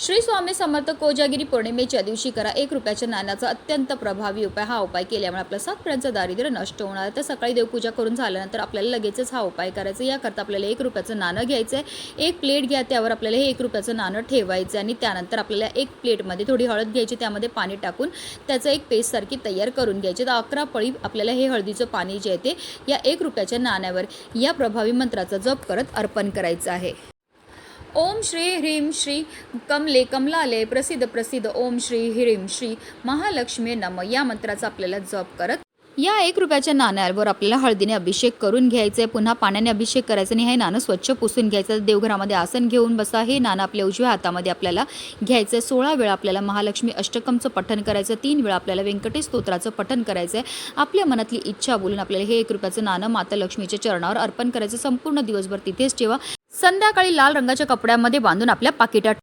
श्री स्वामी समर्थ कोजागिरी पौर्णिमेच्या दिवशी करा एक रुपयाच्या नाण्याचा अत्यंत प्रभावी उपाय. हा उपाय केल्यामुळे आपलं सात दारिद्र्य नष्ट होणार आहे. तर सकाळी देवपूजा करून झाल्यानंतर आपल्याला लगेचच हा उपाय करायचा याकरता आपल्याला एक रुपयाचं नाणं घ्यायचं आहे. एक प्लेट घ्या त्यावर आपल्याला हे एक रुपयाचं नाणं ठेवायचं आणि त्यानंतर आपल्याला एक प्लेटमध्ये थोडी हळद घ्यायची त्यामध्ये पाणी टाकून त्याचं एक पेस्टसारखी तयार करून घ्यायची. तर अकरा पळी आपल्याला हे हळदीचं पाणी जे आहे ते या एक रुपयाच्या नाण्यावर या प्रभावी मंत्राचा जप करत अर्पण करायचं आहे. ओम श्री ह्रीं श्री कमले कमलाले प्रसिद्ध प्रसिद्ध ओम श्री ह्रीं श्री महालक्ष्मी नम. या मंत्राचा आपल्याला जप करत या एक रुपयाच्या नाण्यावर आपल्याला हळदीने अभिषेक करून घ्यायचं आहे पुन्हा पाण्याने अभिषेक करायचं आणि हे नाणं स्वच्छ पुसून घ्यायचं. देवघरामध्ये आसन घेऊन बसा. हे नाणं आपल्या उजव्या हातामध्ये आपल्याला घ्यायचं आहे सोळा वेळा आपल्याला महालक्ष्मी अष्टकमचं पठण करायचं. तीन वेळा आपल्याला व्यंकटेश स्तोत्राचं पठण करायचं आहे आपल्या मनातली इच्छा बोलून आपल्याला हे एक रुपयाचं नाणं माता लक्ष्मीच्या चरणावर अर्पण करायचं. संपूर्ण दिवसभर तिथेच ठेवा. संध्याकाळी लाल रंगाच्या कपड्यामध्ये बांधून आपल्या पाकिटात